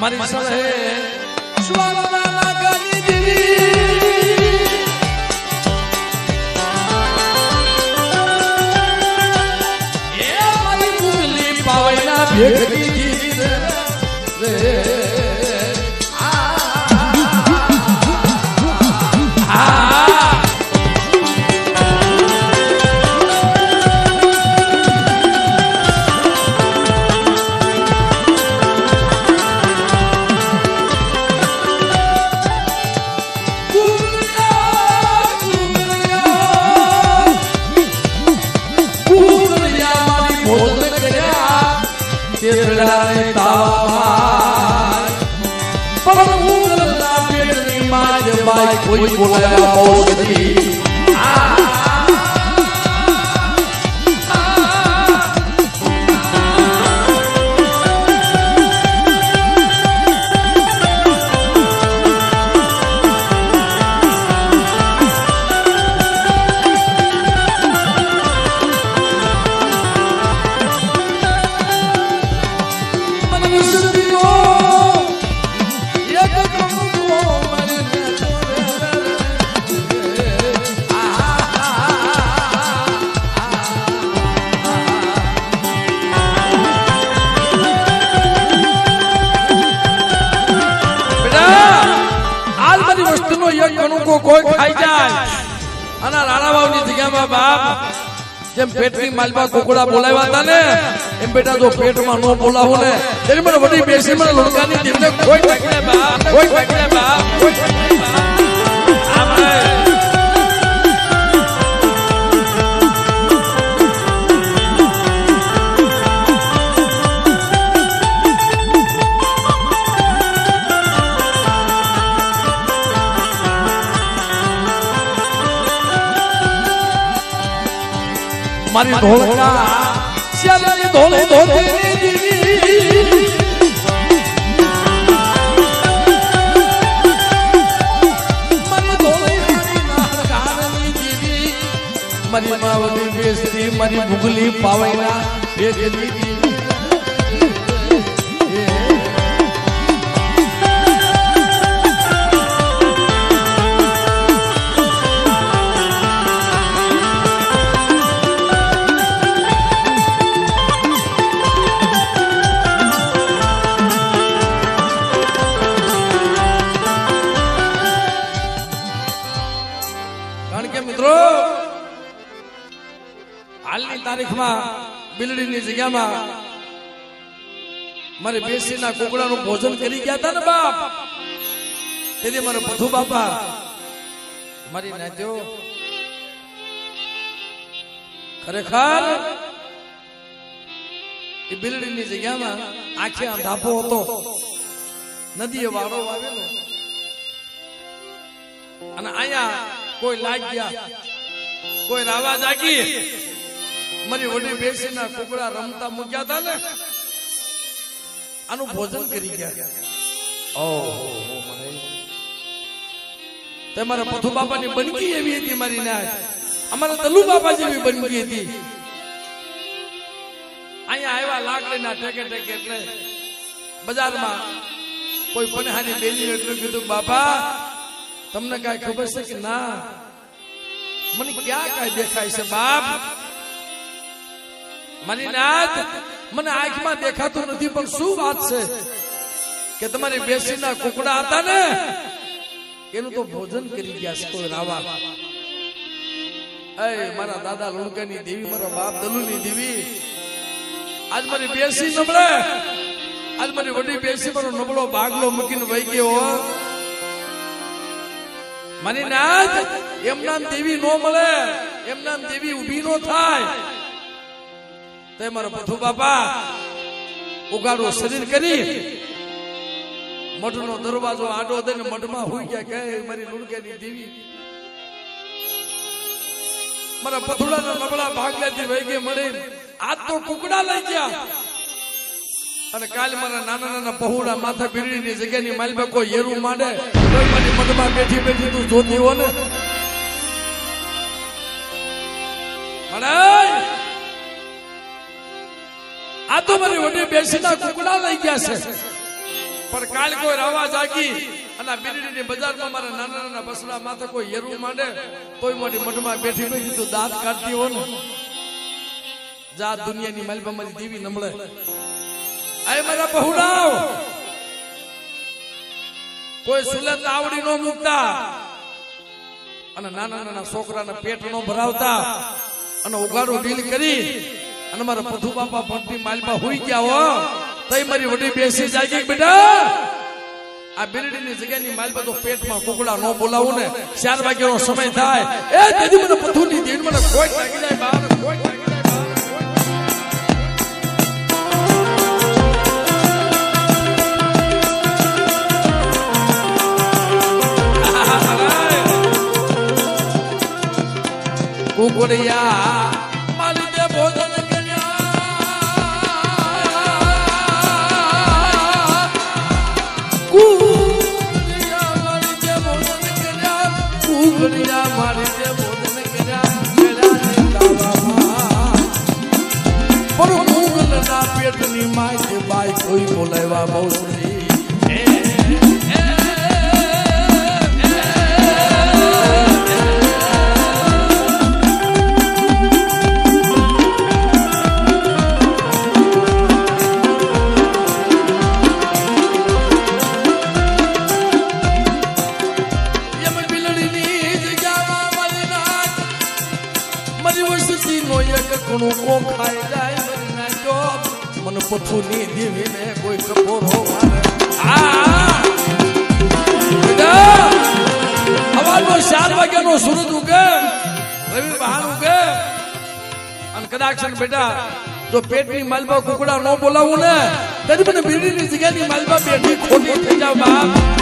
મારી સળહે સ્વાગના લાગાની દીવી. એ મારી મુગલી પાવૈના ભેગની કોઈ બોલાયા બહુ બધી એક કોઈ ખાઈ જાય. અને રાણાબાવની જગ્યામાં બાપ, જેમ પેટની માલમાં કુકડા બોલાવ્યા હતા ને, એમ બેટા જો પેટમાં નો બોલાવો ને તેની મને વડી બેસી મને લુણકાની તેમને કોઈ કોઈ કોઈ મારી ઢોલકા શ્યામની ધોળી ધોતીની દીવી મારી માવડી બેસતી મારી ભૂગલી પાવૈના ભેગની દીવી હાલની તારીખમાં બિલડીની જગ્યામાં મારે બેસીના કુકડાનું ભોજન કરી ગયા હતા ને બાપ? તેથી મારે પથુ બાપા મારી નાત્યો ખરેખર એ બિલડીની જગ્યામાં આખે આ ધાપો હતો. નદીએ વાળો આવેલો. અને અહીંયા કોઈ લાગ ગયા કોઈ રાવા જાગી. મારી વડી બેસીના કુકડા રમતા મૂક્યા હતા ને. આનું ભોજન કરી ગયા. ઓહો. પથુ બાપાની બનકી એવી હતી મારી ના અમારા તલુ બાપા જેવી બનકી હતી. અહીંયા આવ્યા લાકડીના ટેકે ટેકે એટલે બજારમાં કોઈ પનહારી બેલી એટલું કીધું, બાપા, તમને કાંઈ ખબર છે કે ના? મને ક્યાં કાંઈ દેખાય છે, બાપ? મારી નાથ મને આંખમાં દેખાતું નથી, પણ શું વાત છે? કે તમારી બેસીના કુકડા હતા ને? એનું તો ભોજન કરી ગયા છે, કોઈ રાવા. એ, મારા દાદા લુણકાની દેવી, મારા બાપ દલુની દેવી. આજ મારી બેસી નબળે. આજ મારી વડી બેસી મારો નબળો બાગલો મૂકીને વહી ગયો. મારી નાથ એમના દેવી નો મળે. એમના દેવી ઊભી નો થાય. તે મારા પથુ બાપા, ઉગાડું શરીર કરી. મઢનો દરવાજો આડો દઈને મઢમાં હોઈ ગયા કે મારી લુણકેની દેવી. મારા પથુડાના નબળા ભાગલેથી વહી ગઈ મળી આજ તો કુકડા લઈ ગયા. અને કાલ મારા નાના નાના પહોળા માથા પીડીની જગ્યાની માલ કોઈ હેરું માંડે કોઈ મારી મનમાં બેઠી બેઠી તું જોતી હો ને. આ તો મારી વડી બેસીના કુકડા લઈ ગયા છે. પણ કાલ કોઈ રાવા જાગી અને આ બીડીની બજારમાં મારા નાના નાના બસડા માથે કોઈ હેરવું માંડે કોઈ મોટી મઠમાં બેઠી બેઠી તું દાંત કાઢતી હો ને. જા દુનિયાની માલબા મારી દેવી નમળે. આય મારા બહુડાવ કોઈ સુલત આવડી નો મૂકતા અને નાના નાના છોકરાના પેટ નો ભરાવતા અને ઉગાડું ડીલ કરી અને મારા પથુ બાપા ભંટી માલમાં હોઈ ગયા હો. તઈ મારી વડી બેસી જાય બેટા? આ બિરડીની જગ્યાની માલમાં તો પેટમાં કુકડા ન બોલાવું ને. ચાર વાગ્યાનો સમય થાય. એ તેથી મને પથુની દેડ મને કોઈ લાગી જાય બહાર કોઈ કુકડિયા માય બાય કોઈ બોલાવ્યા બહુ મારી. મારી વસ્તીનો એક કણું કો ખાઈ જાય મારી નાખ્યો. મને દેવી ને કોઈ કપોરો મારે. સવારનો ચાર વાગ્યાનો સૂરજ ઉગે, રવિ બહાર ઉગે. અને કદાચ ને બેટા, જો પેટની માલબા કુકડા ન બોલાવું ને, તરી મને બીડીની જગ્યાની માલબા બેઠી ખોટી થઈ જાવ બાપ.